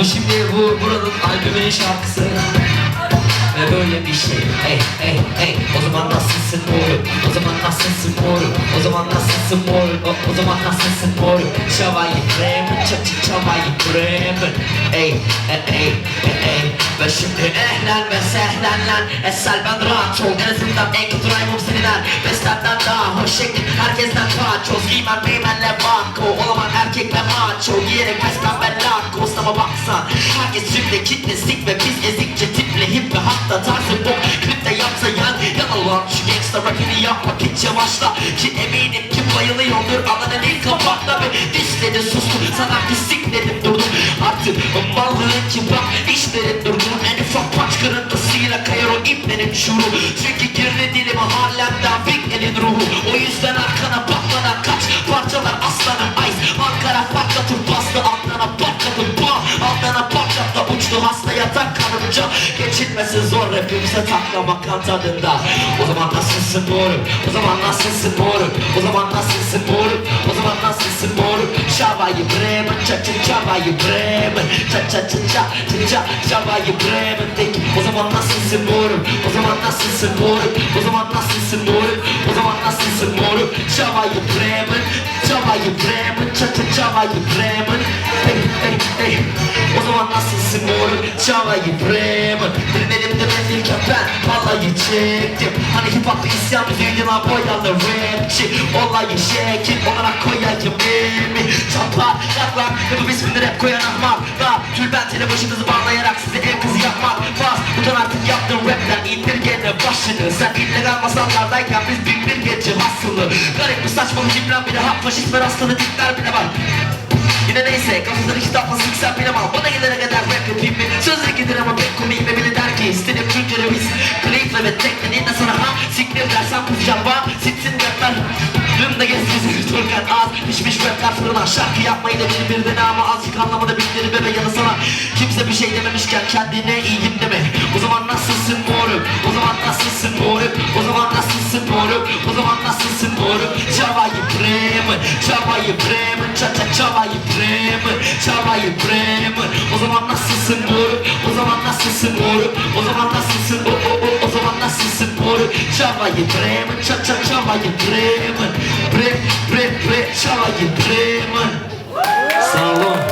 Bu şimdi bu buranın albümünün şarkısı. Ve böyle bir şey. Hey hey hey. O zaman nasılsın moruk? O zaman nasılsın moruk? O zaman nasılsın moruk? O, o zaman nasılsın moruk? Çavayı Bremen, çatı çavayı Bremen. Ey ey ey ey ey. Ve şimdi ehlen ve sehlen lan. Esel ben rahat ol. En azından en kötü raymum seninden. Beslerden daha hoş şeklin. Herkesten paçoz. Giymem meymenle banko. Olamam erkekle maço. Giyerek pesmen ben lakos. Ama baksan. Herkes cümle kitlesik ve biz ezikçe tipli hip ve hatta tarzı bu Klipte yapsa yan yanılan Şu gangsta rapini yapmak hiç yavaşla Ki eminim ki bayılıyordur Ananın ilk kapakta ve dişleri sustu Sana pislik dedim durdum Artık mallığın ki bak işlerin durdu iplerin şuru Çünkü girdi dilime halemden Wicknell'in ruhu. O yüzden arkana bakmadan kaç. Parçalar aslanım ice Ankara patlatıp bastı Altına patladı bam Altına patlattı uçtu hasta yatak kanınca Geçilmesi zor rapimize taklamak kan tadında. O zaman nasılsın moruk O zaman nasılsın moruk O zaman nasılsın moruk O zaman nasılsın Bremen Ça ça Şavayı Bremen Ça ça ça ça ça ça Şavayı Bremen tek O zaman nasılsın moruk? O zaman nasılsın moruk? O zaman nasılsın moruk? O zaman nasılsın moruk? Şavayı Bremen Şavayı Bremen Ça ça Şavayı Bremen Hey hey hey. O zaman nasılsın moruk? Şavayı Bremen Dinledim de ben ben. Vallahi çektim. Hani hip hop isyan müziğine boyalı rapçi. Olayı şekil olarak koyayım ve bu ismini rap koyan ahmak. Da tülbentine başınızı bağlayarak size ev kızı yapmak. Bas utan artık yaptığın rapten indir gene başını. Sen illegal masallardayken biz bin bir gece hasılı. Garip bir saçma bir cimren bile hap faşist ve hastalı tipler bile var. Yine neyse kafasını kitapla sıksam bilemem Bana gelene kadar rap yapayım mı? Sözle gider ama pek komik ve biri der ki İstedim Türkçe reviz Kliple ve tekniğini de sana ha Siktir dersen kusacağım var Sitsin rapler Dümde gez bizi Türkan az Pişmiş rapler fırına Şarkı yapmayı da bir dene ama Azıcık anlamadı bildiri bebe ya da sana. Kimse bir şey dememişken kendine iyiyim deme. O zaman nasılsın moruk? O zaman nasılsın moruk? O zaman nasılsın moruk? O zaman nasılsın moruk? Çavayı Bremen Çavayı Bremen Ça ça Çavayı Bremen Çavayı Bremen O zaman nasılsın moruk? O zaman nasılsın moruk? O zaman nasılsın moruk Çavayı Bremen Ça ça Çavayı Bremen Bre bre bre Çavayı Bremen Sağ olun